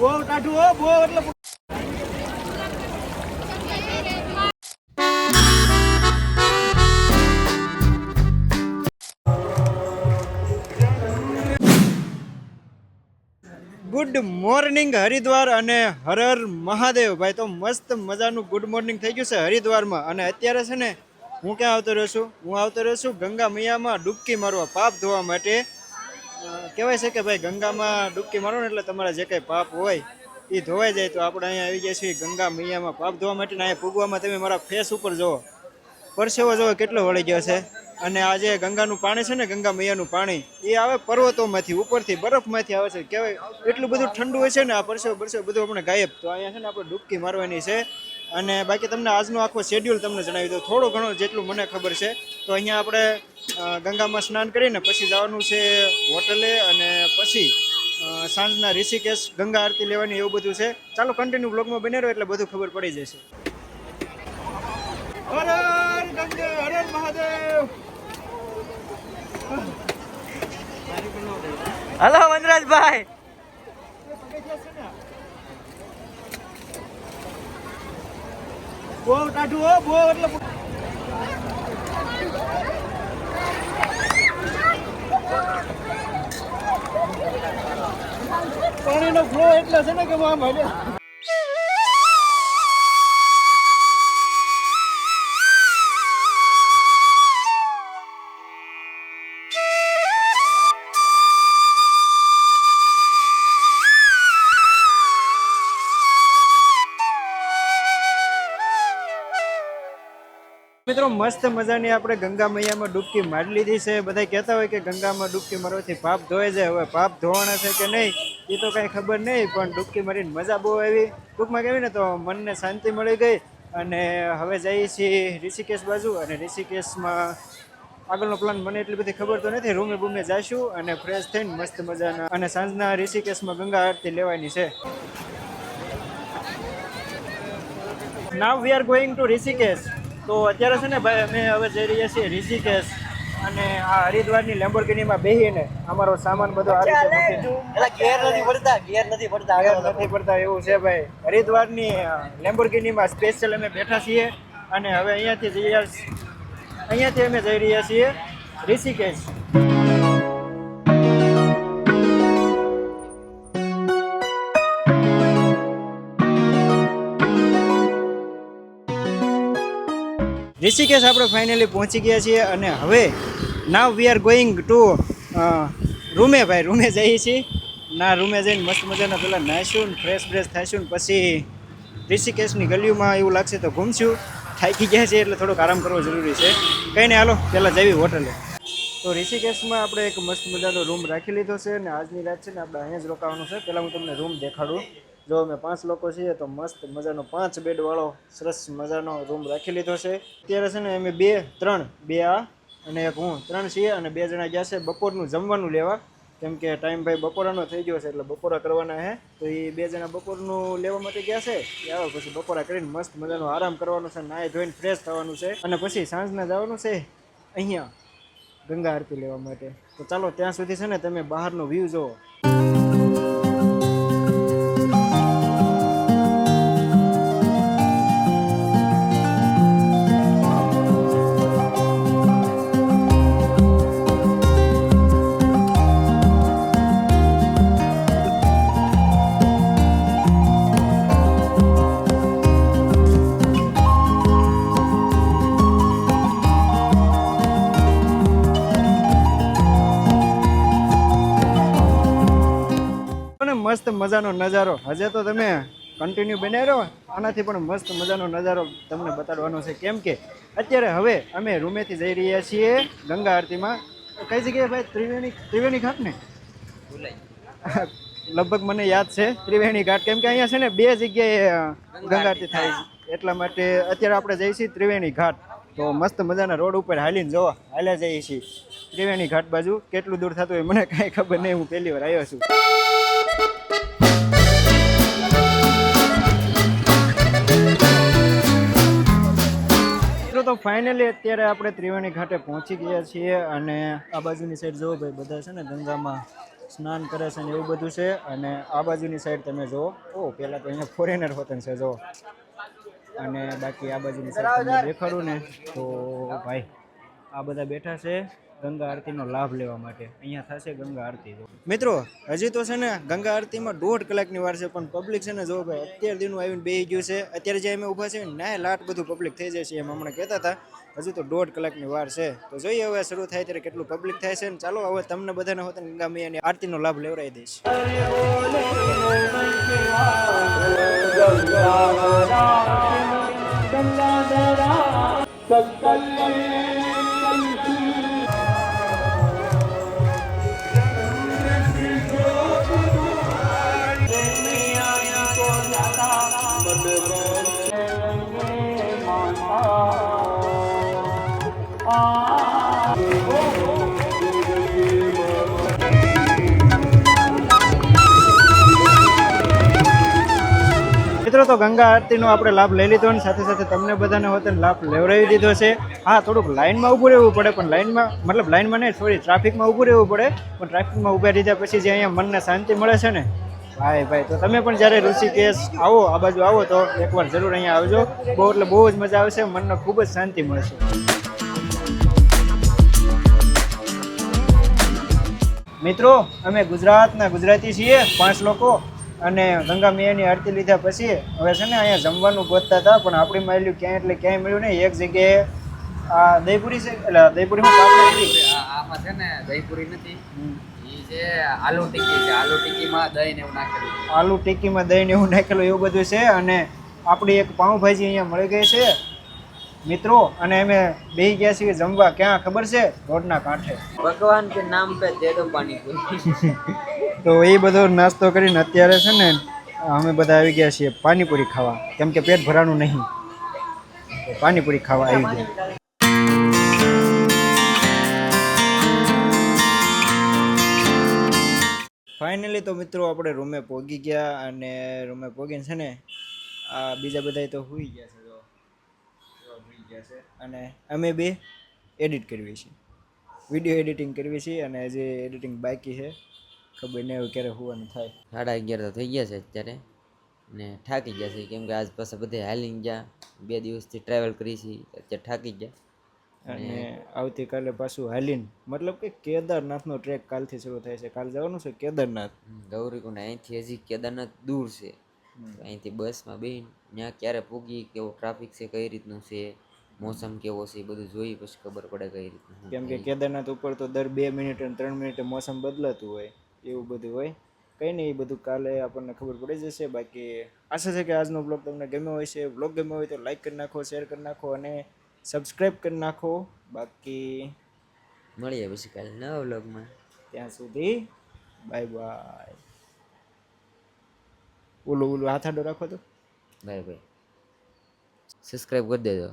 બહુ ટાઢું હો બહુ એટલે ગુડ મોર્નિંગ હરિદ્વાર અને હર હર મહાદેવ. ભાઈ, તો મસ્ત મજાનું ગુડ મોર્નિંગ થઈ ગયું છે હરિદ્વારમાં. અને અત્યારે છે ને, હું ક્યાં આવતો રહ્યો છું? હું આવતો રહ્યો છું ગંગા મૈયામાં ડૂબકી મારવા, પાપ ધોવા માટે. કહેવાય છે કે ભાઈ ગંગામાં ડૂબકી મારો ને એટલે તમારા જે કંઈ પાપ હોય એ ધોવાઈ જાય તો આપણે અહીંયા આવી ગયા છીએ ગંગા મૈયામાં પાપ ધોવા માટે અહીંયા પૂગવામાં તમે મારા ફેસ ઉપર જુઓ. પરસેવો જોવો કેટલો વળી ગયો છે. અને આ જે ગંગાનું પાણી છે ને, ગંગા મૈયાનું પાણી એ આવે પર્વતોમાંથી, ઉપરથી, બરફમાંથી આવે છે. કહેવાય એટલું બધું ઠંડુ હોય છે ને, આ પરસેવો પરસેવો બધું આપણે ગાયબ. તો અહીંયા છે ને આપણે ડૂબકી મારવાની છે. અને બાકી તમને આજનો આખો શેડ્યુલ તમને જણાવી દઉં. થોડું ઘણો જેટલું મને ખબર છે, તો અહીંયા આપણે ગંગામાં સ્નાન કરીને પછી જવાનું છે હોટલે અને પછી સાંજના ઋષિકેશ ગંગા આરતી લેવાની એવું બધું છે. ચાલો કન્ટિન્યુ બ્લોગમાં બને રહો એટલે બધું ખબર પડી જશે. હલો વનરાજભાઈ. બહુ ટાઢું હો બહુ એટલે. પાણીનો ફ્લો એટલે છે ને કે આમ હાલે મસ્ત મજાની આપણે ગંગા મૈયામાં ડૂબકી મારી લીધી છે. બધા કહેતા હોય કે ગંગામાં ડૂબકી મારવાથી પાપ ધોઈ જાય. હવે પાપ ધોવાના છે કે નહીં, એ તો કાંઈ ખબર નહીં, પણ ડૂબકી મારીને મજા બહુ આવી. ટૂંકમાં કહેવી ને તો મનને શાંતિ મળી ગઈ અને હવે જઈએ છીએ ઋષિકેશ બાજુ અને ઋષિકેશમાં આગળનો પ્લાન મને એટલી બધી ખબર તો નથી. રૂમે બૂમે જઈશું અને ફ્રેશ થઈને મસ્ત મજાના અને સાંજના ઋષિકેશમાં ગંગા આરતી લેવાની છે. Now we are going to Rishikesh તો અત્યારે છે ને ભાઈ અમે હવે જઈ રહ્યા છીએ ઋષિકેશ અને આ હરિદ્વારની લેમ્બોર્ગિનીમાં બેસીને અમારો સામાન બધો આ રીતે એલા ઘેર નથી પડતા ગેર નથી પડતા આગળ નથી પડતા એવું છે ભાઈ. હરિદ્વારની લેમ્બોર્ગિનીમાં સ્પેશિયલ અમે બેઠા છીએ અને હવે અહીંયાથી જઈ રહ્યા અહીંયાથી અમે જઈ રહ્યા છીએ ઋષિકેશ. ઋષિકેશ આપણે ફાઇનલી પહોંચી ગયા છીએ અને હવે now we are going to રૂમે ભાઈ રૂમે જઈએ છીએ. ના, રૂમે જઈને મસ્ત મજાના પહેલાં નાહીશું ને ફ્રેશ ફ્રેશ થઈશું ને પછી ઋષિકેશની ગલીઓમાં એવું લાગશે તો ઘૂમશું. થાકી ગયા છે એટલે થોડોક આરામ કરવો જરૂરી છે. કંઈ નહીં, હાલો, પહેલાં જવી હોટલે. તો ઋષિકેશમાં આપણે એક મસ્ત મજાનો રૂમ રાખી લીધો છે અને આજની રાત છે ને આપણે અહીંયા જ રોકાવાનું છે. પહેલાં હું તમને રૂમ દેખાડું. જો અમે પાંચ લોકો છીએ તો મસ્ત મજાનો પાંચ બેડવાળો સરસ મજાનો રૂમ રાખી લીધો છે. અત્યારે છે ને અમે બે, ત્રણ, બે આ અને એક હું, ત્રણ છીએ અને બે જણા ગયા છે બપોરનું જમવાનું લેવા. કેમ કે ટાઈમ ભાઈ બપોરાનો થઈ ગયો છે એટલે બપોરા કરવાના છે તો એ બે જણા બપોરનું લેવા માટે ગયા છે. એ આવે પછી બપોરા કરીને મસ્ત મજાનો આરામ કરવાનો છે, નાહી ધોઈને ફ્રેશ થવાનું છે અને પછી સાંજના જવાનું છે અહીંયા ગંગા આરતી લેવા માટે. તો ચાલો ત્યાં સુધી છે ને તમે બહારનો વ્યૂ જુઓ. મજાનો નજારો. હજે તો તમે કન્ટિન્યુ બનાવી રહ્યો આનાથી પણ મસ્ત મજાનો નજારો તમને બતાડવાનો છે. કેમ કે અત્યારે હવે અમે રૂમેથી જઈ રહ્યા છીએ ગંગા આરતીમાં. કઈ જગ્યાએ ભાઈ? ત્રિવેણી ત્રિવેણી ઘાટ ને? લગભગ મને યાદ છે. ત્રિવેણી ઘાટ. કેમ કે અહીંયા છે ને બે જગ્યાએ ગંગા આરતી થાય છે. એટલા માટે અત્યારે આપણે છીએ ત્રિવેણી ઘાટ. તો મસ્ત મજાના રોડ ઉપર હાલીને જોવા. હાલ્યા જઈએ છીએ. ત્રિવેણી ઘાટ બાજુ. કેટલું દૂર થતું હોય મને કાંઈ ખબર નહીં. હું પહેલી વાર આવ્યો છું. તો ફાઇનલી અત્યારે આપણે ત્રિવેણી ઘાટે પહોંચી ગયા છીએ અને આ બાજુની સાઈડ જોવો ભાઈ, બધા છે ને ગંગામાં સ્નાન કરે છે ને એવું બધું છે. અને આ બાજુની સાઈડ તમે જુઓ. ઓ, પહેલાં તો અહીંયા ફોરેનર હોતન છે જો અને બાકી આ બાજુની સાઈડ તમે દેખાડું ને. તો ભાઈ, આ બધા બેઠા છે. ગંગા આરતીનો લાભ લેવા માટે. અહીંયા થશે ગંગા આરતી. મિત્રો હજી તો છે ને ગંગા આરતીમાં દોઢ કલાકની વાર છે પણ પબ્લિક છે ને જો ભાઈ અત્યાર દીનું આવીને બેસી ગયું છે અત્યારે જે અમે ઊભા છે ને લાટ બધું પબ્લિક થઈ જાય છે એમ હમણાં કહેતા હતા. હજુ તો દોઢ કલાકની વાર છે. તો જોઈએ હવે શરૂ થાય ત્યારે કેટલું પબ્લિક થાય છે ને ચાલો હવે તમને બધાને હોત ને ગંગા મૈયાની આરતીનો લાભ લેવડાવી દઈશ. મિત્રો, તો ગંગા આરતીનો આપણે લાભ લઈ લીધો અને સાથે સાથે તમને બધાને હોતે લાભ લેવડાવી દીધો છે. હા, થોડુંક લાઇનમાં ઊભું રહેવું પડે, પણ લાઇનમાં, મતલબ લાઇનમાં નહીં સોરી ટ્રાફિકમાં ઊભું રહેવું પડે. પણ ટ્રાફિકમાં ઊભા દીધા પછી જે અહીંયા મનને શાંતિ મળે છે ને? ભાઈ ભાઈ, તો તમે પણ જ્યારે ઋષિકેશ આવો, આ બાજુ આવો તો એકવાર જરૂર અહીંયા આવજો. બહુ, એટલે બહુ જ મજા આવશે, મનને ખૂબ જ શાંતિ મળશે. મિત્રો અમે ગુજરાતના ગુજરાતી છીએ પાંચ લોકો. અને ગંગા મૈયાની આરતી લીધા પછી હવે છે ને અહીંયા જમવાનું ગોતતા હતા પણ આપણી માલ્યું ક્યાંય એટલે ક્યાંય મળ્યું નહીં. એક જગ્યાએ આ દહીપુરી છે એટલે દહીપુરીમાં પાપડી આમાં છે ને દહીપુરી નથી. છે આલુ ટિક્કી છે. આલુ ટિક્કીમાં દહીં ને એવું નાખેલું આલુ ટિક્કીમાં દહીં ને એવું નાખેલું એવું બધું છે. અને આપણી એક પાઉંભાજી અહીંયા મળી ગઈ છે. મિત્રો અને અમે બે ગયા છીએ જમવા. ક્યાં ખબર છે? રોડના કાંઠે. ભગવાન કે નામ પે દે દો પાણી તો એ બધો નાસ્તો કરીને અત્યારે છે ને અમે બધા આવી ગયા છીએ પાણીપુરી ખાવા. કેમ કે પેટ ભરાણું નહીં. પાણીપુરી ખાવા આવી ગયા. ફાઇનલી તો મિત્રો આપણે રૂમે પહોંચી ગયા અને રૂમે પહોંચીને છે ને આ બીજા બધા તો હોઈ ગયા છે. છે. અને અમે બે એડિટ કરવી છે વીડિયો એડિટિંગ કરવી છે અને જે એડિટિંગ બાકી છે ખબર નહીં હવે ક્યારે હોવાનું થાય. સાડા અગિયાર તો થઈ ગયા છે અત્યારે. ને થાકી ગયા છે કેમ કે આજ પાછા બધે હાલીને ગયા. બે દિવસથી ટ્રાવેલ કરી છે અત્યારે થાકી ગયા. અને આવતીકાલે પાછું હાલીન મતલબ કે કેદારનાથનો ટ્રેક કાલથી શરૂ થાય છે. કાલ જવાનું છે કેદારનાથ? ગૌરીકુંડ અહીંથી હજી કેદારનાથ દૂર છે. અહીંથી બસમાં બેન ત્યાં ક્યારે પૂગી કેવો ટ્રાફિક છે કઈ રીતનું છે મોસમ કેવો છે એ બધું જોઈ પછી ખબર પડે કઈ રીતે કેમ કે કેદારનાથ ઉપર તો દર બે મિનિટ અને ત્રણ મિનિટે મોસમ બદલાતું હોય એવું બધું હોય. કંઈ નહીં એ બધું કાલે આપણને ખબર પડી જશે. બાકી આશા છે કે આજનો બ્લોગ તમને ગમ્યો હોય છે બ્લોગ ગમ્યો હોય તો લાઈક કરી નાખો શેર કરી નાખો અને સબસ્ક્રાઈબ કરી નાખો. બાકી મળીએ પછી કાલે નવા બ્લોગમાં ત્યાં સુધી બાય બાય ઓલું ઓલું હાથ આડો રાખો તો. બાય બાય સબસ્ક્રાઈબ કરી દેજો.